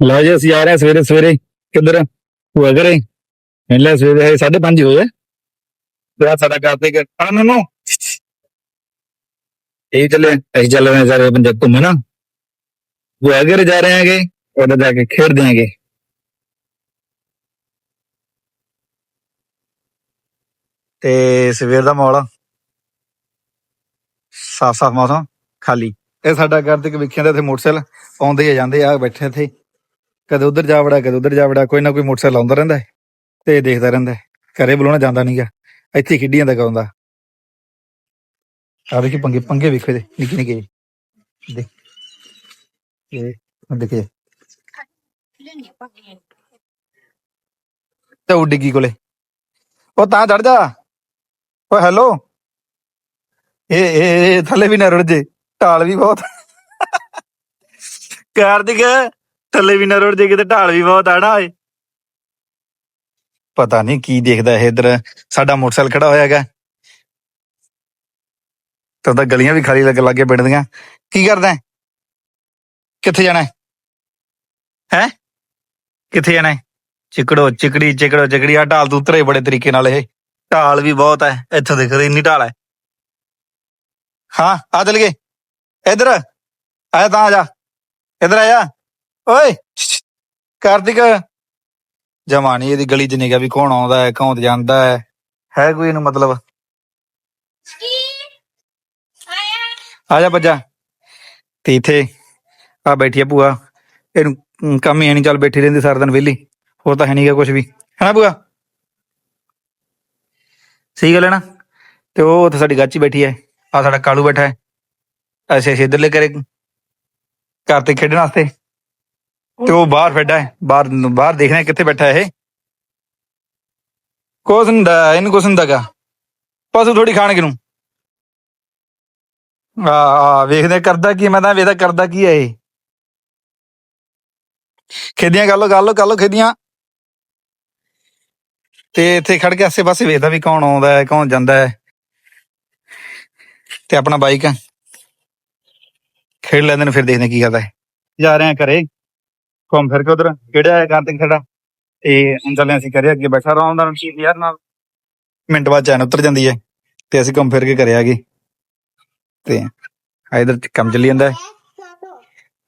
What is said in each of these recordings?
ਲਓ ਜੀ, ਅਸੀਂ ਆ ਰਹੇ ਸਵੇਰੇ ਸਵੇਰੇ। ਕਿੱਧਰ? ਭੂਆ ਘਰੇ। ਪਹਿਲਾਂ ਸਵੇਰੇ 5:30 ਹੋਏ ਤੇ ਆਹ ਸਾਡਾ ਕਾਰਤਿਕ ਆ ਨੋ ਨੋ ਇਹ ਚੱਲੇ ਅਸੀਂ ਚੱਲ ਰਹੇ ਸਾਰੇ ਪੰਜਾਬ ਘੁੰਮਣ। ਨਾ ਭੂਆ ਜਾ ਰਹੇ ਹਾਂਗੇ। ਉਹਦੇ ਜਾ ਕੇ ਖੇਡਦੇ ਹਾਂਗੇ। ਤੇ ਸਵੇਰ ਦਾ ਮਾਹੌਲ ਸਾਫ਼ ਸਾਫ਼ ਮੌਸਮ, ਖਾਲੀ। ਇਹ ਸਾਡਾ ਕਾਰਤਿਕ ਵਿਖਿਆ ਦਾ ਇੱਥੇ ਮੋਟਰਸਾਈਕਲ, ਆਉਂਦੇ ਆ ਜਾਂਦੇ ਆ, ਬੈਠੇ ਇੱਥੇ। ਕਦੇ ਉਧਰ ਜਾ ਵੜਾ ਕਦੇ ਉਧਰ ਜਾ ਵੜਾ ਕੋਈ ਨਾ ਕੋਈ ਮੋਟਰਸਾਈਕਲ ਆਉਂਦਾ ਰਹਿੰਦਾ ਹੈ ਤੇ ਦੇਖਦਾ ਰਹਿੰਦਾ ਹੈ। ਘਰੇ ਬੁਲਾਉਣਾ ਜਾਂਦਾ ਨਹੀਂਗਾ ਇੱਥੇ ਹੀ ਖੇਡੀ ਗਾਉਂਦਾ ਆ ਵੇਖੀ ਪੰਗੇ ਪੰਗੇ ਵੇਖੋ ਇਹਦੇ, ਨਿੱਕੇ ਨਿੱਕੇ ਜਿਹੇ। ਦੇਖ। ਇਹ, ਆਹ ਦੇਖੇ ਤੇ ਉਹ ਡਿੱਗੀ ਕੋਲੇ। ਉਹ ਤਾਂ ਚੜ ਜਾ। ਓ ਹੈਲੋ। ਇਹ ਇਹ ਇਹ ਥੱਲੇ ਵੀ ਨਾ ਰੁੜ ਜੇ। ਢਾਲ ਵੀ ਬਹੁਤ। ਕਾਰਤਿਕ ਥੱਲੇ ਵੀ ਨਾ ਰੁੜ ਜੇ ਕਿਤੇ ਢਾਲ ਵੀ ਬਹੁਤ ਆ ਓਏ। ਪਤਾ ਨਹੀਂ ਕੀ ਦੇਖਦਾ ਇਹ ਇਧਰ, ਸਾਡਾ ਮੋਟਰਸਾਈਕਲ ਖੜਾ ਹੋਇਆ ਹੈਗਾ। ਤਾਂ ਤਾਂ ਗਲੀਆਂ ਵੀ ਖਾਲੀ ਲੱਗ, ਲੱਗੇ ਪਿੰਡ ਦੀਆਂ। ਕੀ ਕਰਦਾ ਹੈ? ਕਿੱਥੇ ਜਾਣਾ ਹੈ? ਹੈਂ? ਕਿੱਥੇ ਜਾਣਾ ਹੈ? ਚਿਕੜੋ, ਚਿਕੜੀ ਚਿਕੜੋ, ਚਿਕੜੀ ਆ ਢਾਲ ਤੂੰ ਉਤਰੇ ਬੜੇ ਤਰੀਕੇ ਨਾਲ ਇਹ। ਢਾਲ ਵੀ ਬਹੁਤ ਹੈ, ਇੱਥੋਂ ਦੇਖ, ਇੰਨੀ ਢਾਲ ਹੈ। ਹਾਂ, ਆ ਚਲ ਗਏ। ਇਧਰ, ਆਇਆ ਤਾਂ ਆ ਜਾ। ਇਧਰ ਆਇਆ। ਓਏ ਕਾਰਤਿਕ ਜਮਾਨੀ ਇਹਦੀ ਗਲੀ ਚ ਨਿਗਾ ਵੀ ਕੌਣ ਆਉਂਦਾ ਹੈ ਕੌਣ ਜਾਂਦਾ ਹੈ ਹੈ ਕੋਈ ਇਹਨੂੰ ਮਤਲਬ? ਆ ਜਾ ਬੱਜਾ ਤੇ ਇੱਥੇ ਆ ਬੈਠੀ ਆ ਭੂਆ। ਇਹਨੂੰ ਕੰਮ ਹੀ ਹੈ ਨਹੀਂ ਚੱਲ ਬੈਠੀ ਰਹਿੰਦੀ ਸਾਰਾ ਦਿਨ ਵਿਹਲੀ। ਹੋਰ ਤਾਂ ਹੈ ਨਹੀਂਗਾ ਕੁਝ ਵੀ। ਹੈ ਨਾ ਭੂਆ? ਸਹੀ ਗੱਲ ਹੈ ਨਾ? ਤੇ ਉਹ ਉੱਥੇ ਸਾਡੀ ਗਾਚੀ ਬੈਠੀ ਹੈ। ਆ ਸਾਡਾ ਕਾਲੂ ਬੈਠਾ ਹੈ। ਅੱਛਾ ਅੱਛਾ ਇਧਰਲੇ ਕਰੇ ਘਰ ਤੇ ਖੇਡਣ ਵਾਸਤੇ। ਤੇ ਉਹ ਬਾਹਰ ਫਿਰਦਾ ਹੈ, ਬਾਹਰ ਬਾਹਰ ਦੇਖਣਾ ਕਿੱਥੇ ਬੈਠਾ ਇਹ। ਕੁਛ ਹੁੰਦਾ, ਇਹਨੂੰ ਕੁਛ ਹੁੰਦਾਗਾ ਪਸ਼ੂ ਥੋੜੀ ਖਾਣ ਕਿਨੂੰ ਆ ਆ ਵੇਖਦੇ ਕਰਦਾ ਕੀ ਮੈਂ ਤਾਂ ਵੇਖਦਾ ਕਰਦਾ ਕੀ ਹੈ ਇਹ। ਖੇਡੀਆਂ, ਕਰ ਲੋ ਕਰ ਲੋ ਕਰ ਲੋ ਖੇਡੀਆਂ। ਤੇ ਇੱਥੇ ਖੜ ਕੇ ਆਸੇ ਪਾਸੇ ਵੇਖਦਾ ਵੀ ਕੌਣ ਆਉਂਦਾ ਹੈ, ਕੌਣ ਜਾਂਦਾ ਹੈ। ਤੇ ਆਪਣਾ ਬਾਈਕ ਖੇਡ ਲੈਂਦੇ ਨੇ, ਫਿਰ ਦੇਖਦੇ ਕੀ ਕਰਦਾ ਹੈ। ਜਾ ਰਹੇ ਆ ਘਰੇ। ਘੁੰਮ ਫਿਰ ਕੇ ਉਧਰ। ਕਿਹੜਾ ਹੈ ਕਾਰਤਿਕ ਖੜਾ ਤੇ ਹੁਣ ਚੱਲੇ ਅਸੀਂ ਕਰੇ ਅੱਗੇ ਬੈਠਾ ਰਹਾ ਹੁੰਦਾ ਚੀਜ਼ ਯਾਰ ਨਾਲ। ਮਿੰਟ ਬਾਅਦ ਚੈਨ ਉਤਰ ਜਾਂਦੀ ਹੈ ਤੇ ਅਸੀਂ ਘੁੰਮ ਫਿਰ ਕੇ ਘਰੇ ਗਏ। ਤੇ ਆ ਇਧਰ ਕੰਮ ਚੱਲੀ ਜਾਂਦਾ ਹੈ।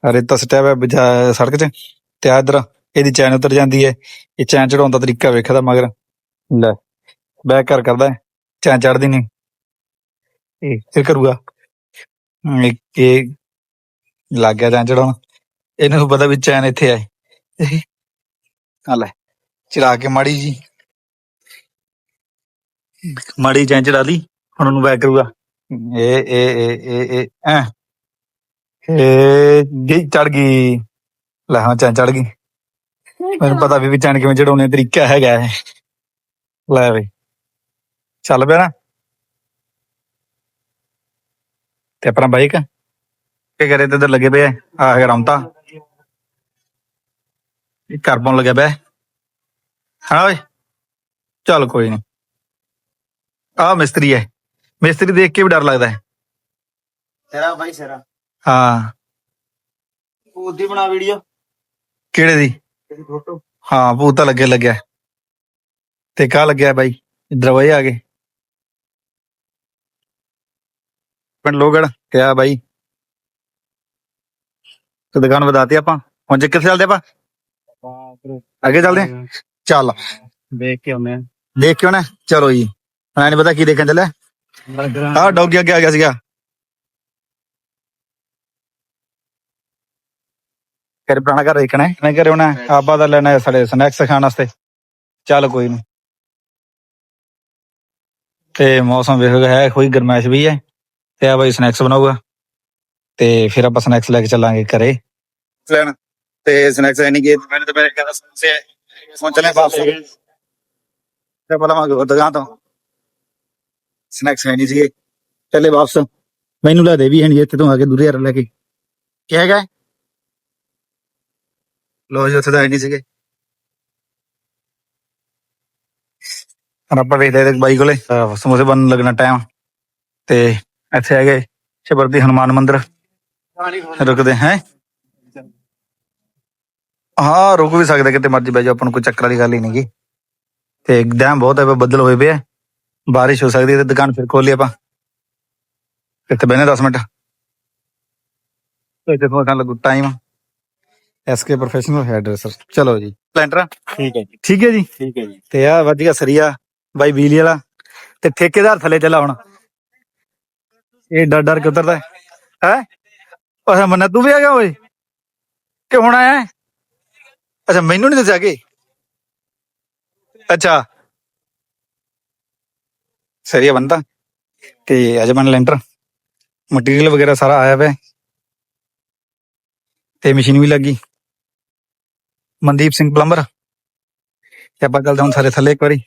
ਰੇਤਾ ਸਟਿਆ ਹੋਇਆ ਬਿਜਾ ਸੜਕ 'ਚ ਤੇ ਆ ਇਧਰ ਇਹਦੀ ਚੈਨ ਉਤਰ ਜਾਂਦੀ ਹੈ। ਇਹ ਚੈਨ ਚੜਾਉਣ ਦਾ ਤਰੀਕਾ ਵੇਖਦਾ ਮਗਰ। ਲੈ ਬੈਕ ਕਰ ਕਰਦਾ ਚੈਨ ਚੜਦੀ ਨਹੀਂ। ਇਹ ਫਿਰ ਕਰੂਗਾ। ਇਹ ਲੱਗ ਗਿਆ ਚੈਨ ਚੜਾਉਣ। ਇਹਨੂੰ ਪਤਾ ਵੀ ਚੈਨ ਇੱਥੇ ਆਏ। ਆ ਲੈ ਚੜਾ ਕੇ ਮਾੜੀ ਜੀ। ਮਾੜੀ ਚੈਨ ਚੜਾ ਲਈ, ਹੁਣ ਉਹਨੂੰ ਬੈਕ ਕਰੂਗਾ। ਇਹ ਇਹ ਇਹ ਇਹ ਇਹ ਐ। ਇਹ ਗਈ ਚੜ ਗਈ। ਲੈ ਹਾਂ, ਚੈਨ ਚੜ ਗਈ। ਮੈਨੂੰ ਪਤਾ ਵੀ ਵੀ ਚੈਨ ਕਿਵੇਂ ਚੜਾਉਣੇ ਦਾ ਤਰੀਕਾ ਹੈਗਾ ਹੈ ਲੈ ਬਈ, ਚੱਲ ਪਿਆ ਨਾ। ਤੇ ਆਪਣਾ ਬਾਈਕ ਕੀ ਕਰੇ ਤੇ ਇਧਰ ਲੱਗੇ ਪਏ ਆ, ਆਹ ਹੈਗਾ ਰਮਤਾ ਇਹ ਘਰ ਪਾਉਣ ਲੱਗਿਆ ਪਿਆ ਹਾਂ ਓਏ? ਚੱਲ ਕੋਈ ਨਹੀਂ ਆ ਮਿਸਤਰੀ ਹੈ ਮਿਸਤਰੀ ਦੇਖ ਕੇ ਵੀ ਡਰ ਲੱਗਦਾ ਹੈ ਤੇਰਾ ਭਾਈ ਸੇਰਾ। ਹਾਂ। ਉਹਦੀ ਬਣਾ ਵੀਡੀਓ। ਕਿਹੜੇ ਦੀ? ਤੇਰੀ ਫੋਟੋ ਹਾਂ ਭੂਤ ਤਾਂ ਲੱਗੇ ਲੱਗਿਆ। ਤੇ ਕਾ ਲੱਗਿਆ ਬਾਈ? ਇਧਰ ਵਈ ਆ ਗਏ ਪਿੰਡ ਲੋਗੜ ਕਿਆ ਬਾਈ? ਤੇ ਦੁਕਾਨ ਵਧਾਤੀ ਆਪਾਂ। ਹੁਣ ਜੇ ਕਿੱਥੇ ਚੱਲਦੇ ਆਪਾਂ? ਅੱਗੇ ਚੱਲਦੇ ਹਾਂ? ਚੱਲ। ਦੇਖ ਕੇ ਆਉਨੇ ਦੇਖ ਕਿਉਂ ਨਾ ਚਲੋ ਜੀ। ਮੈਂ ਨਹੀਂ ਪਤਾ ਕੀ ਦੇਖਣ ਚੱਲਿਆ? ਆ ਆਹ ਡੌਗੀ ਅੱਗੇ ਆ ਗਿਆ ਸੀਗਾ। ਫਿਰ ਪੁਰਾਣਾ ਘਰ ਦੇਖਣਾ ਹੈ। ਮੈਂ ਘਰੇ ਹੋਣਾ ਆਪਾਂ ਦਾ ਲੈਣਾ ਹੈ ਸਾਡੇ ਸਨੈਕਸ ਖਾਣ ਵਾਸਤੇ। ਚੱਲ ਕੋਈ ਨਹੀਂ ਤੇ ਮੌਸਮ ਵੇਖ ਹੈ ਕੋਈ ਗਰਮੈਸ਼ ਵੀ ਹੈ। ਤੇ ਆ ਬਾਈ ਸਨੈਕਸ ਬਣਾਊਗਾ। ਤੇ ਫਿਰ ਆਪਾਂ ਸਨੈਕਸ ਲੈ ਕੇ ਚੱਲਾਂਗੇ ਘਰੇ। ਲੈਣ ਤੇ ਸਨੈਕਸ ਨਹੀਂ ਗਏ ਮੈਨੂੰ ਤਾਂ ਪਹਿਲੇ ਕਹਿੰਦਾ ਸਮੋਸੇ ਹੈ ਹੁਣ ਚੱਲੇ ਵਾਪਸ। ਤੇ ਪਹਿਲਾਂ ਮੈਂ ਦੁਕਾਨ ਤੋਂ। ਸਨੈਕਸ ਹੈ ਨਹੀਂ ਸੀਗੇ। ਚੱਲੇ ਵਾਪਸ। ਮੈਨੂੰ ਲੈ ਦੇ ਵੀ ਹੈ ਨਹੀਂ ਇੱਥੇ ਤੋਂ ਆ ਕੇ ਦੂਰੇ ਯਾਰ ਲੈ ਕੇ। ਕੀ ਹੈਗਾ ਲੋ ਜੀ ਉੱਥੇ ਤਾਂ ਹੈ ਨਹੀਂ ਸੀਗੇ। ਹੁਣ ਆਪਾਂ ਵੇਖਦੇ ਹਾਂ ਬਾਈ ਕੋਲੇ ਅਹ ਸਮੋਸੇ ਬਣਨ ਲੱਗਣਾ ਟਾਈਮ ਤੇ ਇੱਥੇ ਹੈਗੇ ਸ਼ਬਰਦੀ ਹਨੂਮਾਨ ਮੰਦਿਰ। ਰੁਕਦੇ ਹੈ? ਹਾਂ ਰੁਕ ਵੀ ਸਕਦੇ ਕਿਤੇ ਮਰਜ਼ੀ ਬਹਿ ਜਾਓ ਆਪਾਂ ਨੂੰ ਕੋਈ ਚੱਕਰ ਵਾਲੀ ਗੱਲ ਹੀ ਨਹੀਂਗੀ। ਤੇ ਡੈਮ ਬਹੁਤ ਹੈ ਬੱਦਲ ਹੋਏ ਪਏ ਆ। ਬਾਰਿਸ਼ ਹੋ ਸਕਦੀ ਹੈ ਤੇ ਦੁਕਾਨ ਫਿਰ ਖੋਲੀ ਆਪਾਂ। ਇੱਥੇ ਬਹਿਨੇ 10 ਮਿੰਟ। ਤੇ ਦੇਖੋ ਤਾਂ ਲੱਗੂ time SK professional hair dresser ਚਲੋ ਜੀ ਪਲੈਂਟਰ ਠੀਕ ਹੈ ਜੀ। ਠੀਕ ਹੈ ਜੀ? ਠੀਕ ਹੈ ਜੀ। ਤੇ ਆ ਵਧੀਆ ਸਰੀਆ ਬਾਈ ਬਿਜਲੀ ਵਾਲਾ। ਤੇ ਠੇਕੇਦਾਰ ਥੱਲੇ ਚੱਲਾ ਹੁਣ। ਇਹ ਡਰ ਡਰ ਕੇ ਉਤਰਦਾ ਹੈ। ਹੈ? ਅੱਛਾ ਮੰਨਾ ਤੂੰ ਵੀ ਆ ਗਿਆ ਓਏ? ਕਿ ਹੁਣ ਆਇਆ? ਅੱਛਾ ਮੈਨੂੰ ਨਹੀਂ ਦੱਸਿਆ ਕਿ? ਅੱਛਾ। ਸਰੀਆ ਬੰਦਾ। ਤੇ ਅਜ ਬਣ ਲੈਂਟਰ। ਮਟੀਰੀਅਲ ਵਗੈਰਾ ਸਾਰਾ ਆਇਆ ਵੇ ਤੇ ਮਸ਼ੀਨ ਵੀ ਲੱਗੀ। ਮਨਦੀਪ ਸਿੰਘ ਪਲੰਬਰ। ਤੇ ਆਪਾਂ ਚੱਲਦੇ ਹੁਣ ਸਾਰੇ ਥੱਲੇ ਇੱਕ ਵਾਰੀ।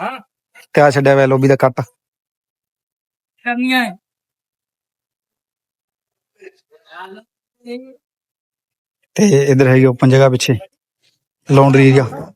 ਹਾਂ। ਤੇ ਆ ਛੱਡਿਆ ਵੇ ਲੋਬੀ ਦਾ ਕੱਟ। ਕਰਨੀਆਂ ਤੇ ਇਧਰ ਹੈਗੀ ਓਪਨ ਜਗ੍ਹਾ ਪਿੱਛੇ ਲੌਂਡਰੀ ਏਰੀਆ